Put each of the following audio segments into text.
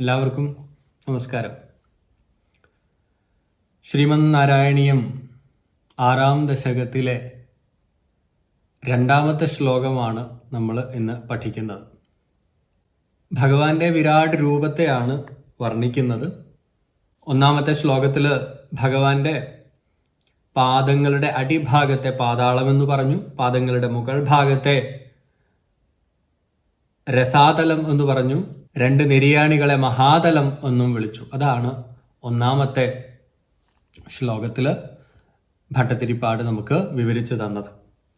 എല്ലാവർക്കും നമസ്കാരം. ശ്രീമന് നാരായണീയം ആറാം ദശകത്തിലെ രണ്ടാമത്തെ ശ്ലോകമാണ് നമ്മൾ ഇന്ന് പഠിക്കുന്നത്. ഭഗവാന്റെ വിരാട് രൂപത്തെയാണ് വർണിക്കുന്നത്. ഒന്നാമത്തെ ശ്ലോകത്തിൽ ഭഗവാന്റെ പാദങ്ങളുടെ അടിഭാഗത്തെ പാതാളമെന്ന് പറഞ്ഞു. പാദങ്ങളുടെ മുകൾ ഭാഗത്തെ രസാതലം എന്ന് പറഞ്ഞു. രണ്ട് നിര്യാണികളെ മഹാതലം എന്നും വിളിച്ചു. അതാണ് ഒന്നാമത്തെ ശ്ലോകത്തിൽ ഭട്ടത്തിരിപ്പാട് നമുക്ക് വിവരിച്ചു തന്നത്.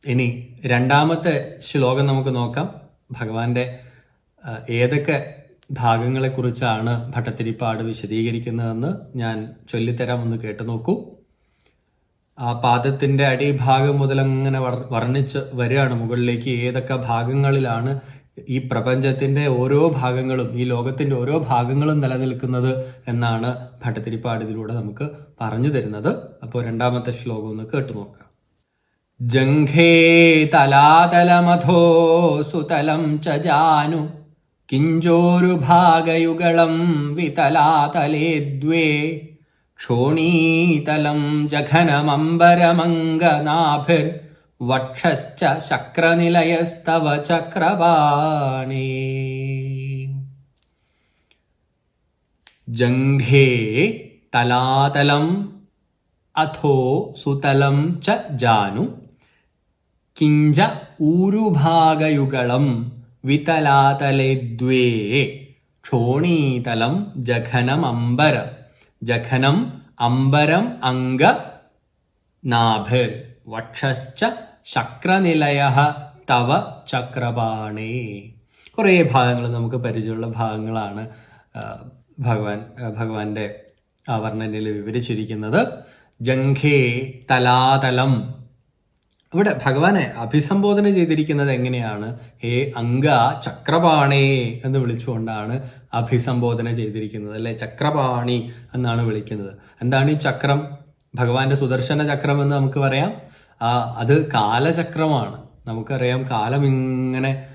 ഇനി രണ്ടാമത്തെ ശ്ലോകം നമുക്ക് നോക്കാം. ഭഗവാന്റെ ഏതൊക്കെ ഭാഗങ്ങളെക്കുറിച്ചാണ് ഭട്ടത്തിരിപ്പാട് വിശദീകരിക്കുന്നതെന്ന് ഞാൻ ചൊല്ലിത്തരാം. ഒന്ന് കേട്ടു നോക്കൂ. ആ പാദത്തിന്റെ അടിഭാഗം മുതൽ അങ്ങനെ വർ- വർണിച്ച് വരികയാണ്. മുകളിലേക്ക് ഏതൊക്കെ ഭാഗങ്ങളിലാണ് ഈ പ്രപഞ്ചത്തിന്റെ ഓരോ ഭാഗങ്ങളും ഈ ലോകത്തിന്റെ ഓരോ ഭാഗങ്ങളും നിലനിൽക്കുന്നത് എന്നാണ് ഭട്ടത്തിരിപ്പാടിലൂടെ നമുക്ക് പറഞ്ഞു തരുന്നത്. അപ്പോൾ രണ്ടാമത്തെ ശ്ലോകം ഒന്ന് കേട്ടു നോക്കാം. ജംഘേ തലാതലമധോ സുതലം ച ജാനു കിഞ്ചോരുഭാഗയുഗളം വിതലാതലേ ദ്വേ ക്ഷോണീതലം ജഘനമംബരമംഗനാഭിർ വക്ഷശ്ച ശക്രനിലയസ്തവ ചക്രപാണേ ജംഘേ തലാതലം അഥോ സുതലം ച ജാനു. കിഞ്ച ഊരുഭാഗയുഗളം വിതലാതലെ ദ്വേ. ക്ഷോണീതലം ജഘനമംബര ജഘനം അംബരം അംഗ നാഭിർ വക്ഷശ്ച ശക്രനിലയ തവ ചക്രപാണേ. കുറേ ഭാഗങ്ങൾ നമുക്ക് പരിചയമുള്ള ഭാഗങ്ങളാണ് ഭഗവാൻ ഭഗവാന്റെ വർണനയിൽ വിവരിച്ചിരിക്കുന്നത്. ജംഘേ തലാതലം. ഇവിടെ ഭഗവാനെ അഭിസംബോധന ചെയ്തിരിക്കുന്നത് എങ്ങനെയാണ്? ഹേ അങ്ക ചക്രപാണേ എന്ന് വിളിച്ചുകൊണ്ടാണ് അഭിസംബോധന ചെയ്തിരിക്കുന്നത് അല്ലെ? ചക്രപാണി എന്നാണ് വിളിക്കുന്നത്. എന്താണ് ഈ ചക്രം? ഭഗവാന്റെ സുദർശന ചക്രം എന്ന് നമുക്ക് പറയാം. അത് കാലചക്രമാണ്. നമുക്കറിയാം കാലം ഇങ്ങനെ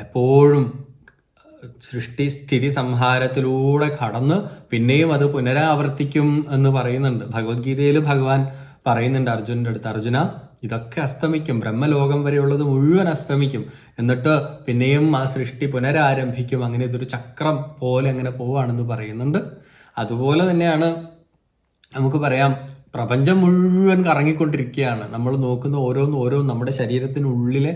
എപ്പോഴും സൃഷ്ടി സ്ഥിതി സംഹാരത്തിലൂടെ കടന്ന് പിന്നെയും അത് പുനരാവർത്തിക്കും എന്ന് പറയുന്നുണ്ട്. ഭഗവത്ഗീതയിൽ ഭഗവാൻ പറയുന്നുണ്ട് അർജുനന്റെ അടുത്ത് അർജുന ഇതൊക്കെ അസ്തമിക്കും. ബ്രഹ്മലോകം വരെയുള്ളത് മുഴുവൻ അസ്തമിക്കും. എന്നിട്ട് പിന്നെയും ആ സൃഷ്ടി പുനരാരംഭിക്കും. അങ്ങനെ ഇതൊരു ചക്രം പോലെ അങ്ങനെ പോവാണെന്ന് പറയുന്നുണ്ട്. അതുപോലെ തന്നെയാണ് നമുക്ക് പറയാം പ്രപഞ്ചം മുഴുവൻ കറങ്ങിക്കൊണ്ടിരിക്കുകയാണ്. നമ്മൾ നോക്കുന്ന ഓരോന്ന് ഓരോ നമ്മുടെ ശരീരത്തിനുള്ളിലെ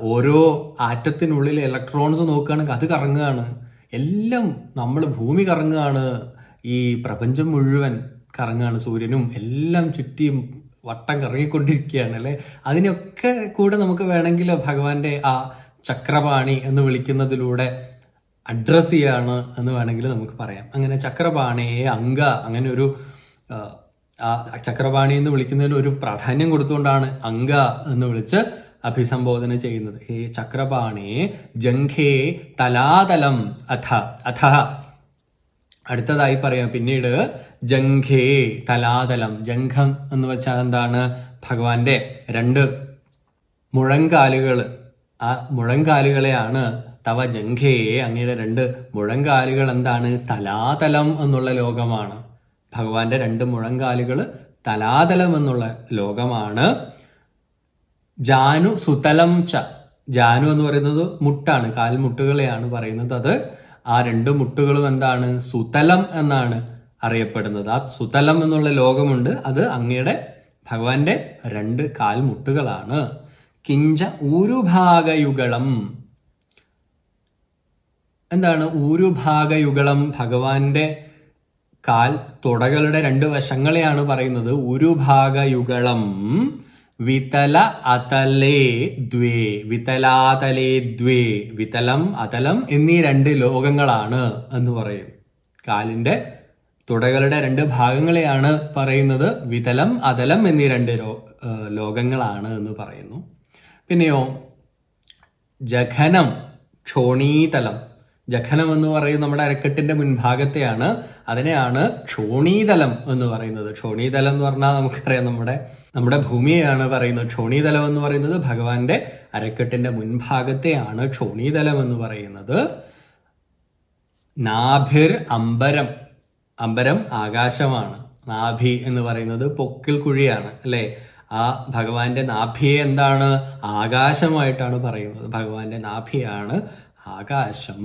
ഓരോ ആറ്റത്തിനുള്ളിലെ ഇലക്ട്രോൺസ് നോക്കുകയാണെങ്കിൽ അത് കറങ്ങുകയാണ്. എല്ലാം നമ്മൾ ഭൂമി കറങ്ങുകയാണ്. ഈ പ്രപഞ്ചം മുഴുവൻ കറങ്ങുകയാണ്. സൂര്യനും എല്ലാം ചുറ്റിയും വട്ടം കറങ്ങിക്കൊണ്ടിരിക്കുകയാണ് അല്ലെ? അതിനൊക്കെ കൂടെ നമുക്ക് വേണമെങ്കിൽ ഭഗവാന്റെ ആ ചക്രപാണി എന്ന് വിളിക്കുന്നതിലൂടെ അഡ്രസ് ചെയ്യാണ് എന്ന് വേണമെങ്കിൽ നമുക്ക് പറയാം. അങ്ങനെ ചക്രപാണിയെ അങ്ക അങ്ങനെ ഒരു ആ, ചക്രപാണി എന്ന് വിളിക്കുന്നതിന് ഒരു പ്രാധാന്യം കൊടുത്തുകൊണ്ടാണ് അങ്ക എന്ന് വിളിച്ച് അഭിസംബോധന ചെയ്യുന്നത്. ഹേ ചക്രപാണി ജംഘേ തലാതലം അഥ അഥ. അടുത്തതായി പറയാം. പിന്നീട് ജംഘേ തലാതലം ജംഘം എന്ന് വെച്ചാൽ എന്താണ്? ഭഗവാന്റെ രണ്ട് മുഴങ്കാലുകൾ. ആ മുഴങ്കാലുകളെയാണ് തവ ജംഘേ അങ്ങയുടെ രണ്ട് മുഴങ്കാലുകൾ എന്താണ്? തലാതലം എന്നുള്ള ലോകമാണ്. ഭഗവാന്റെ രണ്ട് മുഴങ്കാലുകൾ തലാതലം എന്നുള്ള ലോകമാണ്. ജാനു സുതലം ച. ജാനു എന്ന് പറയുന്നത് മുട്ടാണ് കാൽമുട്ടുകളെയാണ് പറയുന്നത് അത്. ആ രണ്ട് മുട്ടുകളും എന്താണ്? സുതലം എന്നാണ് അറിയപ്പെടുന്നത്. ആ സുതലം എന്നുള്ള ലോകമുണ്ട്. അത് അങ്ങയുടെ ഭഗവാന്റെ രണ്ട് കാൽമുട്ടുകളാണ് കിഞ്ച ഊരുഭാഗയുഗളം. എന്താണ് ഊരുഭാഗയുഗളം? ഭഗവാന്റെ കാൽ തുടകളുടെ രണ്ട് വശങ്ങളെയാണ് പറയുന്നത്. ഒരു ഭാഗയുഗളം വിതല അതലേ ദ്വേ. വിതലാതലേ ദ്വേ. വിതലം അതലം എന്നീ രണ്ട് ലോകങ്ങളാണ് എന്ന് പറയും. കാലിന്റെ തുടകളുടെ രണ്ട് ഭാഗങ്ങളെയാണ് പറയുന്നത്. വിതലം അതലം എന്നീ രണ്ട് ലോകങ്ങളാണ് എന്ന് പറയുന്നു. പിന്നെയോ ജഘനം ക്ഷോണീതലം. ജഘനം എന്ന് പറയുന്നത് നമ്മുടെ അരക്കെട്ടിന്റെ മുൻഭാഗത്തെയാണ്. അതിനെയാണ് ക്ഷോണീതലം എന്ന് പറയുന്നത്. ക്ഷോണീതലം എന്ന് പറഞ്ഞാൽ നമുക്കറിയാം നമ്മുടെ നമ്മുടെ ഭൂമിയെയാണ് പറയുന്നത്. ക്ഷോണീതലം എന്ന് പറയുന്നത് ഭഗവാന്റെ അരക്കെട്ടിന്റെ മുൻഭാഗത്തെയാണ് ക്ഷോണീതലം എന്ന് പറയുന്നത്. നാഭിർ അമ്പരം അമ്പരം ആകാശമാണ്. നാഭി എന്ന് പറയുന്നത് പൊക്കിൽ കുഴിയാണ് അല്ലെ? ആ ഭഗവാന്റെ നാഭിയെ എന്താണ്? ആകാശമായിട്ടാണ് പറയുന്നത്. ഭഗവാന്റെ നാഭിയാണ് ആകാശം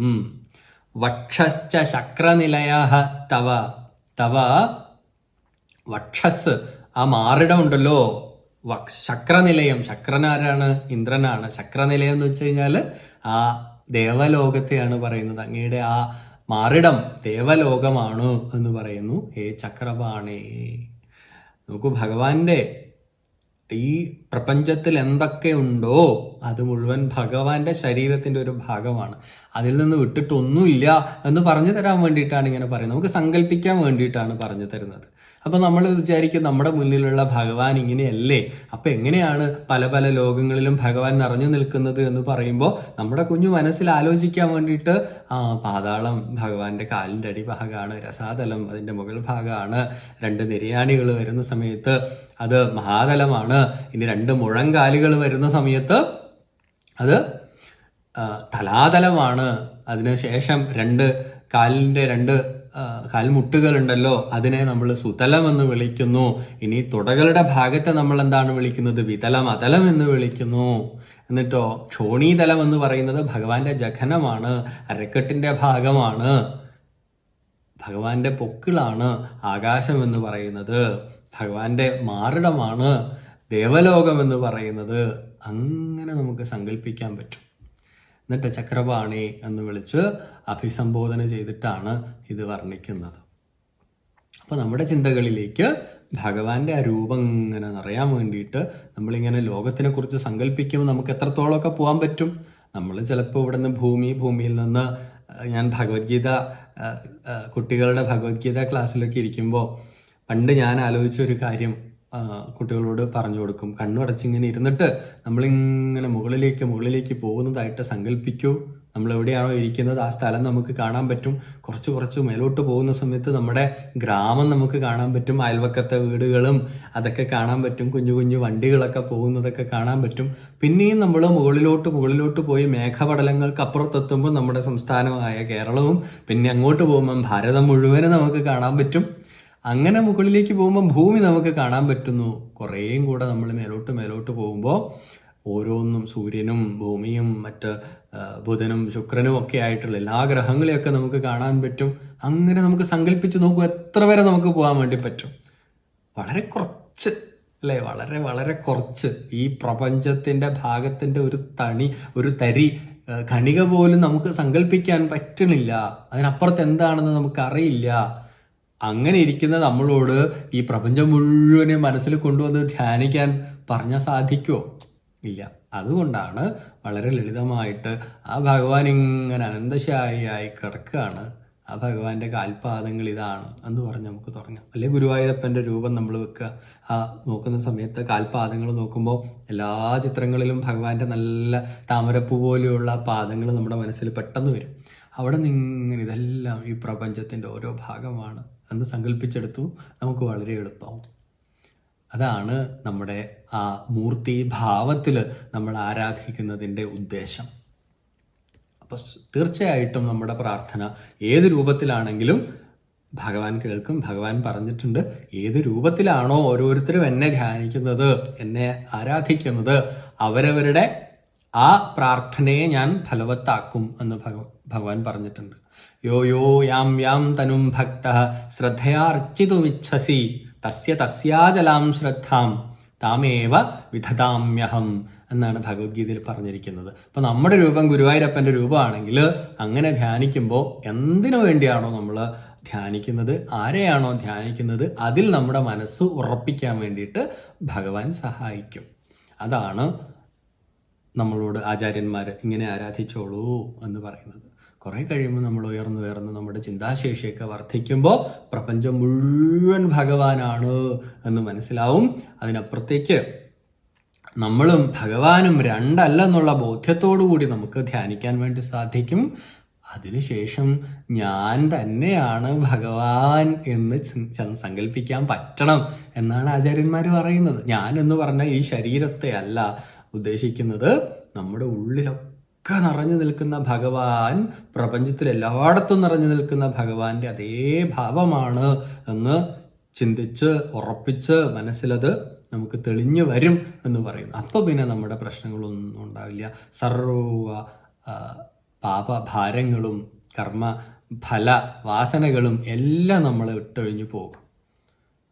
വക്ഷശ്ച ശക്രനിലയ തവ. തവ വക്ഷസ്. ആ മാറിടം ഉണ്ടല്ലോ. ശക്രനിലയം. ശക്രനാരാണ്? ഇന്ദ്രനാണ്. ശക്രനിലയം എന്ന് വെച്ച് കഴിഞ്ഞാൽ ആ ദേവലോകത്തെയാണ് പറയുന്നത്. അങ്ങയുടെ ആ മാറിടം ദേവലോകമാണ് എന്ന് പറയുന്നു. ഹേ ചക്രപാണേ നോക്കൂ ഭഗവാന്റെ ഈ പ്രപഞ്ചത്തിൽ എന്തൊക്കെയുണ്ടോ അത് മുഴുവൻ ഭഗവാന്റെ ശരീരത്തിന്റെ ഒരു ഭാഗമാണ്. അതിൽ നിന്ന് വിട്ടിട്ടൊന്നുമില്ല എന്ന് പറഞ്ഞു തരാൻ വേണ്ടിയിട്ടാണ് ഇങ്ങനെ പറയുന്നത്. നമുക്ക് സങ്കല്പിക്കാൻ വേണ്ടിയിട്ടാണ് പറഞ്ഞു തരുന്നത്. അപ്പൊ നമ്മൾ വിചാരിക്കും നമ്മുടെ മുന്നിലുള്ള ഭഗവാൻ ഇങ്ങനെയല്ലേ? അപ്പൊ എങ്ങനെയാണ് പല പല ലോകങ്ങളിലും ഭഗവാൻ നിറഞ്ഞു നിൽക്കുന്നത് എന്ന് പറയുമ്പോൾ നമ്മുടെ കുഞ്ഞു മനസ്സിൽ ആലോചിക്കാൻ വേണ്ടിയിട്ട് ആ പാതാളം ഭഗവാന്റെ കാലിന്റെ അടിഭാഗമാണ് രസാതലം അതിന്റെ മുകൾ ഭാഗമാണ് രണ്ട് നിര്യാണികൾ വരുന്ന സമയത്ത് അത് മഹാതലമാണ് ഇനി രണ്ട് മുഴങ്കാലുകൾ വരുന്ന സമയത്ത് അത് തലാതലമാണ്. അതിനുശേഷം രണ്ട് കാലിന്റെ രണ്ട് കാൽമുട്ടുകളുണ്ടല്ലോ അതിനെ നമ്മൾ സുതലം എന്ന് വിളിക്കുന്നു. ഇനി തുടകളുടെ ഭാഗത്തെ നമ്മൾ എന്താണ് വിളിക്കുന്നത്? വിതലം അതലം എന്ന് വിളിക്കുന്നു. എന്നിട്ടോ ക്ഷോണീതലം എന്ന് പറയുന്നത് ഭഗവാന്റെ ജഘനമാണ് അരക്കെട്ടിന്റെ ഭാഗമാണ്. ഭഗവാന്റെ പൊക്കിളാണ് ആകാശം എന്ന് പറയുന്നത്. ഭഗവാന്റെ മാറിടമാണ് ദേവലോകം എന്ന് പറയുന്നത്. അങ്ങനെ നമുക്ക് സങ്കല്പിക്കാൻ പറ്റും. എന്നിട്ട് ചക്രപാണി എന്ന് വിളിച്ച് അഭിസംബോധന ചെയ്തിട്ടാണ് ഇത് വർണിക്കുന്നത്. അപ്പോൾ നമ്മുടെ ചിന്തകളിലേക്ക് ഭഗവാന്റെ ആ രൂപം ഇങ്ങനെ നിറയാൻ വേണ്ടിയിട്ട് നമ്മളിങ്ങനെ ലോകത്തിനെ കുറിച്ച് സങ്കല്പിക്കുമ്പോൾ നമുക്ക് എത്രത്തോളമൊക്കെ പോകാൻ പറ്റും? നമ്മൾ ചിലപ്പോൾ ഇവിടെ നിന്ന് ഭൂമി ഭൂമിയിൽ നിന്ന് ഞാൻ ഭഗവത്ഗീത കുട്ടികളുടെ ഭഗവത്ഗീത ക്ലാസ്സിലൊക്കെ ഇരിക്കുമ്പോൾ പണ്ട് ഞാൻ ആലോചിച്ച ഒരു കാര്യം കുട്ടികളോട് പറഞ്ഞു കൊടുക്കും. കണ്ണുടച്ചിങ്ങനെ ഇരുന്നിട്ട് നമ്മളിങ്ങനെ മുകളിലേക്ക് മുകളിലേക്ക് പോകുന്നതായിട്ട് സങ്കല്പിക്കൂ നമ്മൾ എവിടെയാണോ ഇരിക്കുന്നത് ആ സ്ഥലം നമുക്ക് കാണാൻ പറ്റും. കുറച്ച് കുറച്ച് മേലോട്ട് പോകുന്ന സമയത്ത് നമ്മുടെ ഗ്രാമം നമുക്ക് കാണാൻ പറ്റും. അയൽവക്കത്തെ വീടുകളും അതൊക്കെ കാണാൻ പറ്റും. കുഞ്ഞു കുഞ്ഞു വണ്ടികളൊക്കെ പോകുന്നതൊക്കെ കാണാൻ പറ്റും. പിന്നെയും നമ്മൾ മുകളിലോട്ട് മുകളിലോട്ട് പോയി മേഘപടലങ്ങൾക്ക് അപ്പുറത്തെത്തുമ്പോൾ നമ്മുടെ സംസ്ഥാനമായ കേരളവും പിന്നെ അങ്ങോട്ട് പോകുമ്പം ഭാരതം മുഴുവനും നമുക്ക് കാണാൻ പറ്റും. അങ്ങനെ മുകളിലേക്ക് പോകുമ്പോൾ ഭൂമി നമുക്ക് കാണാൻ പറ്റുന്നു. കുറേയും കൂടെ നമ്മൾ മേലോട്ട് മേലോട്ട് പോകുമ്പോൾ ഓരോന്നും സൂര്യനും ഭൂമിയും മറ്റ് ബുധനും ശുക്രനും ഒക്കെ ആയിട്ടുള്ള എല്ലാ ഗ്രഹങ്ങളെയൊക്കെ നമുക്ക് കാണാൻ പറ്റും. അങ്ങനെ നമുക്ക് സങ്കല്പിച്ച് നോക്കും എത്ര വരെ നമുക്ക് പോകാൻ വേണ്ടി പറ്റും. വളരെ കുറച്ച് അല്ലേ? വളരെ വളരെ കുറച്ച്. ഈ പ്രപഞ്ചത്തിന്റെ ഭാഗത്തിന്റെ ഒരു തണി ഒരു തരി ഖണിക പോലും നമുക്ക് സങ്കല്പിക്കാൻ പറ്റണില്ല അതിനപ്പുറത്ത് എന്താണെന്ന് നമുക്ക് അറിയില്ല അങ്ങനെ ഇരിക്കുന്ന നമ്മളോട് ഈ പ്രപഞ്ചം മുഴുവനെ മനസ്സിൽ കൊണ്ടുവന്ന് ധ്യാനിക്കാൻ പറഞ്ഞാൽ സാധിക്കുമോ ഇല്ല. അതുകൊണ്ടാണ് വളരെ ലളിതമായിട്ട് ആ ഭഗവാൻ ഇങ്ങനെ അനന്തശായിയായി കിടക്കുകയാണ്. ആ ഭഗവാന്റെ കാൽപാദങ്ങൾ ഇതാണ് എന്ന് പറഞ്ഞ് നമുക്ക് തുടങ്ങാം. അല്ലെ ഗുരുവായൂരപ്പന്റെ രൂപം നമ്മൾ വെക്കുക. ആ നോക്കുന്ന സമയത്ത് കാൽപാദങ്ങൾ നോക്കുമ്പോൾ എല്ലാ ചിത്രങ്ങളിലും ഭഗവാന്റെ നല്ല താമരപ്പൂ പോലെയുള്ള പാദങ്ങൾ നമ്മുടെ മനസ്സിൽ പെട്ടെന്ന് വരും. അവിടെ നിന്ന് ഇതെല്ലാം ഈ പ്രപഞ്ചത്തിന്റെ ഓരോ ഭാഗമാണ്. എന്ന് സങ്കല്പിച്ചെടുത്തു നമുക്ക് വളരെ എളുപ്പമാവും അതാണ് നമ്മുടെ ആ മൂർത്തി ഭാവത്തിൽ നമ്മൾ ആരാധിക്കുന്നതിന്റെ ഉദ്ദേശം. അപ്പോൾ തീർച്ചയായിട്ടും നമ്മുടെ പ്രാർത്ഥന ഏത് രൂപത്തിലാണെങ്കിലും ഭഗവാൻ കേൾക്കും ഭഗവാൻ പറഞ്ഞിട്ടുണ്ട് ഏത് രൂപത്തിലാണോ ഓരോരുത്തരും എന്നെ ധ്യാനിക്കുന്നത് എന്നെ ആരാധിക്കുന്നത് അവരവരുടെ ആ പ്രാർത്ഥനയെ ഞാൻ ഫലവത്താക്കും എന്ന് ഭഗ- ഭഗവാൻ പറഞ്ഞിട്ടുണ്ട്. യോ യോ യാം യാം തനും ഭക്ത ശ്രദ്ധയാർച്ചിതുമിച്ഛസി. തസ്യ തസ്യാചലാം ശ്രദ്ധാം. താമേവ വിധതാമ്യഹം എന്നാണ് ഭഗവത്ഗീതയിൽ പറഞ്ഞിരിക്കുന്നത്. അപ്പൊ നമ്മുടെ രൂപം ഗുരുവായൂരപ്പന്റെ രൂപമാണെങ്കിൽ അങ്ങനെ ധ്യാനിക്കുമ്പോൾ എന്തിനു വേണ്ടിയാണോ നമ്മൾ ധ്യാനിക്കുന്നത് ആരെയാണോ ധ്യാനിക്കുന്നത് അതിൽ നമ്മുടെ മനസ്സ് ഉറപ്പിക്കാൻ വേണ്ടിയിട്ട് ഭഗവാൻ സഹായിക്കും. അതാണ് നമ്മളോട് ആചാര്യന്മാർ ഇങ്ങനെ ആരാധിച്ചോളൂ എന്ന് പറയുന്നത്. കുറെ കഴിയുമ്പോൾ നമ്മൾ ഉയർന്നു ഉയർന്ന് നമ്മുടെ ചിന്താശേഷിയൊക്കെ വർദ്ധിക്കുമ്പോൾ പ്രപഞ്ചം മുഴുവൻ ഭഗവാനാണ് എന്ന് മനസ്സിലാവും. അതിനപ്പുറത്തേക്ക് നമ്മളും ഭഗവാനും രണ്ടല്ല എന്നുള്ള ബോധ്യത്തോടു കൂടി നമുക്ക് ധ്യാനിക്കാൻ വേണ്ടി സാധിക്കും. അതിനുശേഷം ഞാൻ തന്നെയാണ് ഭഗവാൻ എന്ന് സങ്കല്പിക്കാൻ പറ്റണം എന്നാണ് ആചാര്യന്മാർ പറയുന്നത്. ഞാൻ എന്ന് പറഞ്ഞാൽ ഈ ശരീരത്തെ അല്ല ഉദ്ദേശിക്കുന്നത് നമ്മുടെ ഉള്ളിലൊക്കെ നിറഞ്ഞു നിൽക്കുന്ന ഭഗവാൻ പ്രപഞ്ചത്തിൽ എല്ലായിടത്തും നിറഞ്ഞു നിൽക്കുന്ന ഭഗവാന്റെ അതേ ഭാവമാണ് എന്ന് ചിന്തിച്ച് ഉറപ്പിച്ച് മനസ്സിലത് നമുക്ക് തെളിഞ്ഞു വരും എന്ന് പറയും. അപ്പോൾ പിന്നെ നമ്മുടെ പ്രശ്നങ്ങളൊന്നും ഉണ്ടാവില്ല. സർവ പാപഭാരങ്ങളും കർമ്മ ഫല വാസനകളും എല്ലാം നമ്മൾ ഇട്ടൊഴിഞ്ഞു പോകും.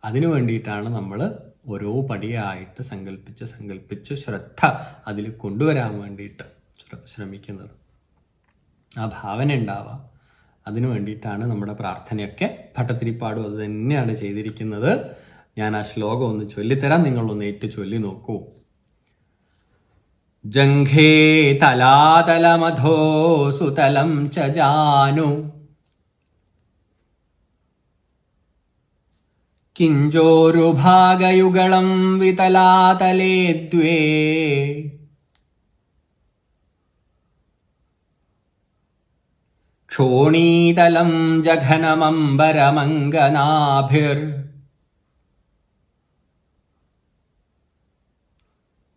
അതിനു വേണ്ടിയിട്ടാണ് നമ്മൾ ഓരോ പടിയായിട്ട് സങ്കല്പിച്ച് സങ്കല്പിച്ച് ശ്രദ്ധ അതിൽ കൊണ്ടുവരാൻ വേണ്ടിയിട്ട് ശ്ര- ശ്രമിക്കുന്നത്. ആ ഭാവന ഉണ്ടാവുക അതിനു വേണ്ടിയിട്ടാണ് നമ്മുടെ പ്രാർത്ഥനയൊക്കെ ഭട്ടത്തിരിപ്പാടും അത് തന്നെയാണ് ചെയ്തിരിക്കുന്നത്. ഞാൻ ആ ശ്ലോകം ഒന്ന് ചൊല്ലിത്തരാം. നിങ്ങളൊന്ന് ഏറ്റു ചൊല്ലി നോക്കൂ. ജംഘേ തലാതലമധോ സുതലം ച ജാനു किञ्जोरुभागयुगलं वितलातले द्वे। क्षोणीतलं जघनमम्बरमङ्गनाभिर्।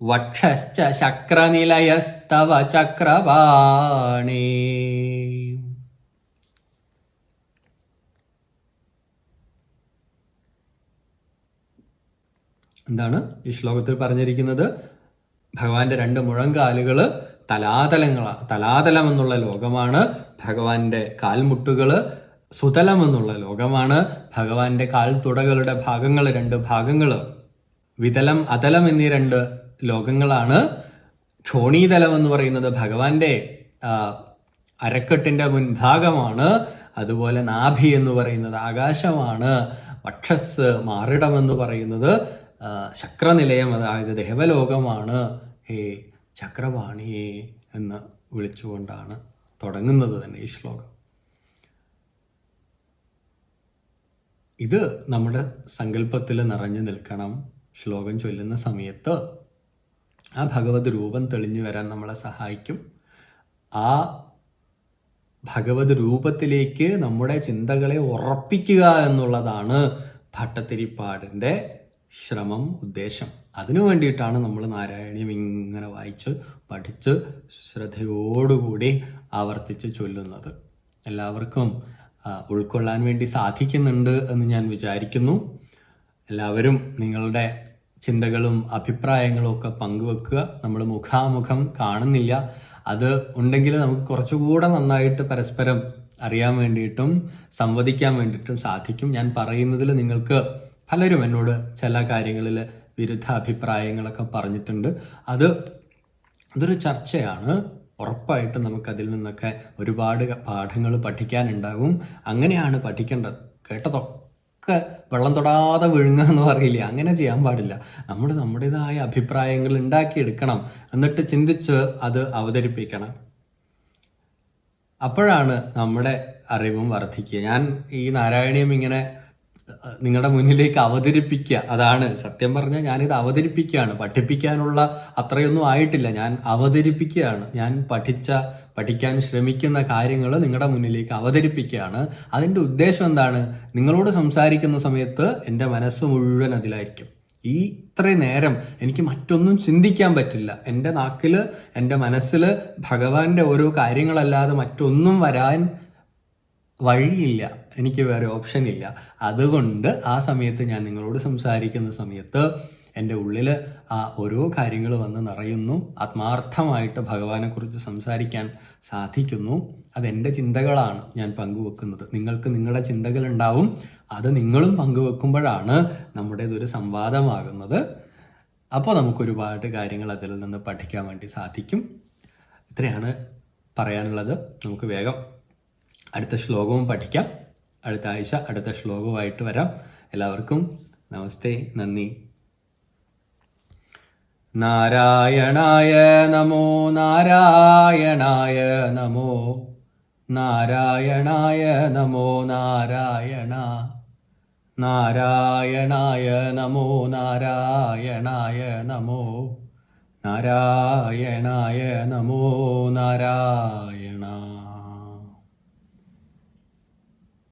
वक्षश्च शक्रनिलयस्तव चक्रवाणे। എന്താണ് ഈ ശ്ലോകത്തിൽ പറഞ്ഞിരിക്കുന്നത്? ഭഗവാന്റെ രണ്ട് മുഴങ്കാലുകൾ തലാതലങ്ങളാണ് തലാതലം എന്നുള്ള ലോകമാണ്. ഭഗവാന്റെ കാൽമുട്ടുകൾ സുതലം എന്നുള്ള ലോകമാണ്. ഭഗവാന്റെ കാൽ തുടകളുടെ ഭാഗങ്ങൾ രണ്ട് ഭാഗങ്ങൾ വിതലം അതലം എന്നീ രണ്ട് ലോകങ്ങളാണ്. ക്ഷോണീതലം എന്ന് പറയുന്നത് ഭഗവാന്റെ അരക്കെട്ടിന്റെ മുൻഭാഗമാണ്. അതുപോലെ നാഭി എന്ന് പറയുന്നത് ആകാശമാണ്. വക്ഷസ് മാറിടം എന്ന് പറയുന്നത് ശക്രനിലയം അതായത് ദേവലോകമാണ് ഹേ ചക്രവാണിയെ എന്ന് വിളിച്ചുകൊണ്ടാണ് തുടങ്ങുന്നത് തന്നെ ഈ ശ്ലോകം. ഇത് നമ്മുടെ സങ്കല്പത്തിൽ നിറഞ്ഞു നിൽക്കണം. ശ്ലോകം ചൊല്ലുന്ന സമയത്ത് ആ ഭഗവത് രൂപം തെളിഞ്ഞു വരാൻ നമ്മളെ സഹായിക്കും. ആ ഭഗവത് രൂപത്തിലേക്ക് നമ്മുടെ ചിന്തകളെ ഉറപ്പിക്കുക എന്നുള്ളതാണ് ഭട്ടത്തിരിപ്പാടിന്റെ ശ്രമം ഉദ്ദേശം. അതിനു വേണ്ടിയിട്ടാണ് നമ്മൾ നാരായണീയം ഇങ്ങനെ വായിച്ച് പഠിച്ച് ശ്രദ്ധയോടുകൂടി ആവർത്തിച്ച് ചൊല്ലുന്നത്. എല്ലാവർക്കും ഉൾക്കൊള്ളാൻ വേണ്ടി സാധിക്കുന്നുണ്ട് എന്ന് ഞാൻ വിചാരിക്കുന്നു. എല്ലാവരും നിങ്ങളുടെ ചിന്തകളും അഭിപ്രായങ്ങളും ഒക്കെ പങ്കുവെക്കുക. നമ്മൾ മുഖാമുഖം കാണുന്നില്ല. അത് ഉണ്ടെങ്കിൽ നമുക്ക് കുറച്ചുകൂടെ നന്നായിട്ട് പരസ്പരം അറിയാൻ വേണ്ടിയിട്ടും സംവദിക്കാൻ വേണ്ടിയിട്ടും സാധിക്കും. ഞാൻ പറയുന്നതിൽ നിങ്ങൾക്ക് പലരും എന്നോട് ചില കാര്യങ്ങളിൽ വിരുദ്ധ അഭിപ്രായങ്ങളൊക്കെ പറഞ്ഞിട്ടുണ്ട്. അത് അതൊരു ചർച്ചയാണ്. ഉറപ്പായിട്ട് നമുക്കതിൽ നിന്നൊക്കെ ഒരുപാട് പാഠങ്ങൾ പഠിക്കാനുണ്ടാകും. അങ്ങനെയാണ് പഠിക്കേണ്ടത്. കേട്ടതൊക്കെ വെള്ളം തൊടാതെ വിഴുങ്ങുക എന്ന് പറയില്ല? അങ്ങനെ ചെയ്യാൻ പാടില്ല. നമ്മൾ നമ്മുടേതായ അഭിപ്രായങ്ങൾ ഉണ്ടാക്കിയെടുക്കണം. എന്നിട്ട് ചിന്തിച്ച് അത് അവതരിപ്പിക്കണം. അപ്പോഴാണ് നമ്മുടെ അറിവും വർദ്ധിക്കുക. ഞാൻ ഈ നാരായണീയം ഇങ്ങനെ നിങ്ങളുടെ മുന്നിലേക്ക് അവതരിപ്പിക്കുക. അതാണ് സത്യം പറഞ്ഞാൽ ഞാനിത് അവതരിപ്പിക്കുകയാണ്. പഠിപ്പിക്കാനുള്ള അത്രയൊന്നും ആയിട്ടില്ല. ഞാൻ അവതരിപ്പിക്കുകയാണ്. ഞാൻ പഠിച്ച പഠിക്കാൻ ശ്രമിക്കുന്ന കാര്യങ്ങൾ നിങ്ങളുടെ മുന്നിലേക്ക് അവതരിപ്പിക്കുകയാണ്. അതിന്റെ ഉദ്ദേശം എന്താണ്? നിങ്ങളോട് സംസാരിക്കുന്ന സമയത്ത് എന്റെ മനസ്സ് മുഴുവൻ അതിലായിരിക്കും. ഈ ഇത്രയും നേരം എനിക്ക് മറ്റൊന്നും ചിന്തിക്കാൻ പറ്റില്ല. എന്റെ നാക്കിൽ എന്റെ മനസ്സിൽ ഭഗവാന്റെ ഓരോ കാര്യങ്ങളല്ലാതെ മറ്റൊന്നും വരാൻ വഴിയില്ല. എനിക്ക് വേറെ ഓപ്ഷൻ ഇല്ല. അതുകൊണ്ട് ആ സമയത്ത് ഞാൻ നിങ്ങളോട് സംസാരിക്കുന്ന സമയത്ത് എന്റെ ഉള്ളിൽ ആ ഓരോ കാര്യങ്ങൾ വന്ന് നിറയുന്നു. ആത്മാർത്ഥമായിട്ട് ഭഗവാനെക്കുറിച്ച് സംസാരിക്കാൻ സാധിക്കുന്നു. അതെന്റെ ചിന്തകളാണ് ഞാൻ പങ്കുവെക്കുന്നത്. നിങ്ങൾക്ക് നിങ്ങളുടെ ചിന്തകൾ ഉണ്ടാവും അത് നിങ്ങളും പങ്കുവെക്കുമ്പോഴാണ് നമ്മുടേതൊരു സംവാദമാകുന്നത്. അപ്പോൾ നമുക്ക് ഒരുപാട് കാര്യങ്ങൾ അതിൽ നിന്ന് പഠിക്കാൻ വേണ്ടി സാധിക്കും. ഇത്രയാണ് പറയാനുള്ളത്. നമുക്ക് വേഗം അടുത്ത ശ്ലോകവും പഠിക്കാം. അടുത്ത ആഴ്ച അടുത്ത ശ്ലോകവുമായിട്ട് വരാം. എല്ലാവർക്കും നമസ്തേ നന്ദി. നാരായണായ നമോ നാരായണായ നമോ നാരായണായ നമോ നാരായണ നാരായണായ നമോ നാരായണായ നമോ നാരായണായ നമോ നാരായണ